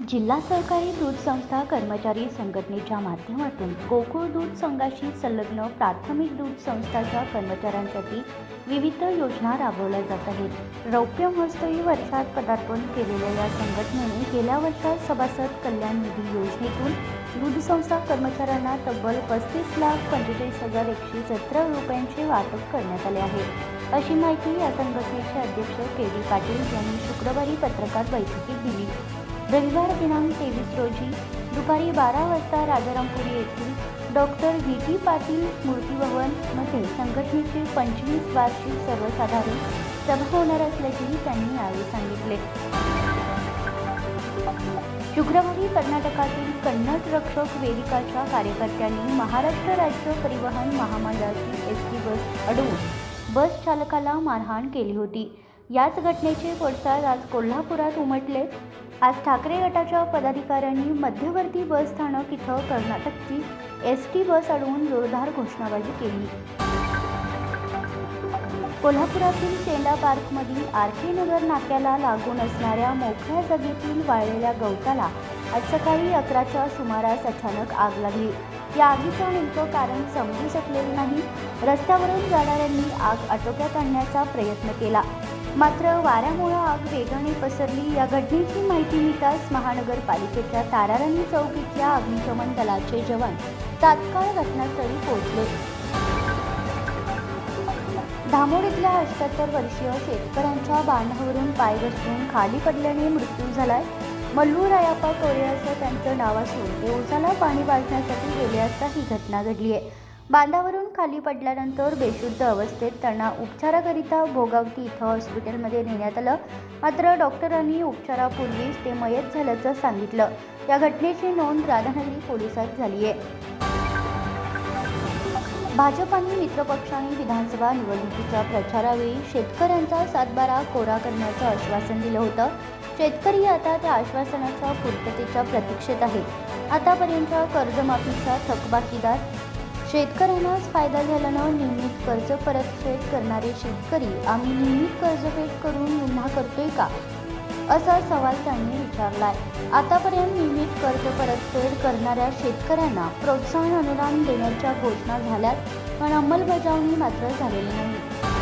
जिल्हा सहकारी दूध संस्था कर्मचारी संघटनेच्या माध्यमातून गोकुळ दूध संघाशी संलग्न प्राथमिक दूध संस्थाच्या कर्मचाऱ्यांसाठी विविध योजना राबवल्या जात आहेत. रौप्य महोत्सवी वर्षात पदार्पण केलेल्या या संघटनेने गेल्या वर्षात सभासद कल्याण निधी योजनेतून दूध संस्था कर्मचाऱ्यांना तब्बल पस्तीस लाख पंचेचाळीस हजार एकशे सतरा रुपयांचे वाटप करण्यात आले आहे. अशी माहिती या संघटनेचे अध्यक्ष के डी पाटील यांनी शुक्रवारी पत्रकार बैठकीत दिली. रविवार दिनांक तेवीस रोजी दुपारी बारा वाजता राजारामपुरी येथील डॉक्टर व्ही टी पाटील स्मृतीभवनमध्ये संघटनेची पंचवीस वार्षिक सर्वसाधारण सभा होणार असल्याचेही त्यांनी यावेळी सांगितले. शुक्रवारी कर्नाटकातील कन्नड रक्षक वेदिकाच्या कार्यकर्त्यांनी महाराष्ट्र राज्य परिवहन महामंडळाची एस टी बस अडवून बस चालकाला मारहाण केली होती. याच घटनेचे पडसाद आज कोल्हापुरात उमटले आज ठाकरे गटाच्या पदाधिकाऱ्यांनी मध्यवर्ती बस स्थानक इथं कर्नाटकची एस टी बस अडवून जोरदार घोषणाबाजी केली. कोल्हापुरातील सेंडा पार्कमधील आर के नगर नाक्याला लागून असणाऱ्या मोकळ्या जागेतील वाळलेल्या गवताला आज सकाळी अकराच्या सुमारास अचानक आग लागली. या आगीचं नेमकं कारण समजू शकलेलं नाही. रस्त्यावरून जाणाऱ्यांनी आग आटोक्यात आणण्याचा प्रयत्न केला. मात्र वाऱ्यामुळं आग वेगाने पसरली. या घटनेची माहिती मिळताच महानगरपालिकेच्या ताराराणी चौक इथल्या अग्निशमन दलाचे जवान तात्काळ घटनास्थळी पोहोचले. धामोड इथल्या अठ्याहत्तर वर्षीय शेतकऱ्यांच्या बांधावरून पाय घसरून खाली पडल्याने मृत्यू झालाय. मल्लू रायाप्पा कोळे असं त्यांचं नाव असून ते पाणी पाजण्यासाठी गेले असता ही घटना घडली आहे बांधावरून खाली पडल्यानंतर बेशुद्ध अवस्थेत त्यांना उपचाराकरिता भोगावती इथं हॉस्पिटलमध्ये नेण्यात आलं. मात्र डॉक्टरांनी उपचारापूर्वीच ते मयत झाल्याचं सांगितलं. या घटनेची नोंद राधानगरी पोलिसात झाली आहे. भाजप आणि मित्रपक्षांनी विधानसभा निवडणुकीच्या प्रचारावेळी शेतकऱ्यांचा सातबारा कोरा करण्याचं आश्वासन दिलं होतं. शेतकरी आता त्या आश्वासनाच्या पूर्ततेच्या प्रतीक्षेत आहेत. आतापर्यंतच्या कर्जमाफीचा थकबाकीदार शेतकऱ्यांनाच फायदा झाल्यानं नियमित कर्ज परतफेड करणारे शेतकरी आम्ही नियमित कर्जफेड करून गुन्हा करतोय का? असा सवाल त्यांनी विचारलाय. आतापर्यंत नियमित कर्ज परतफेड करणाऱ्या शेतकऱ्यांना प्रोत्साहन अनुदान देण्याच्या घोषणा झाल्यात पण अंमलबजावणी मात्र झालेली नाही.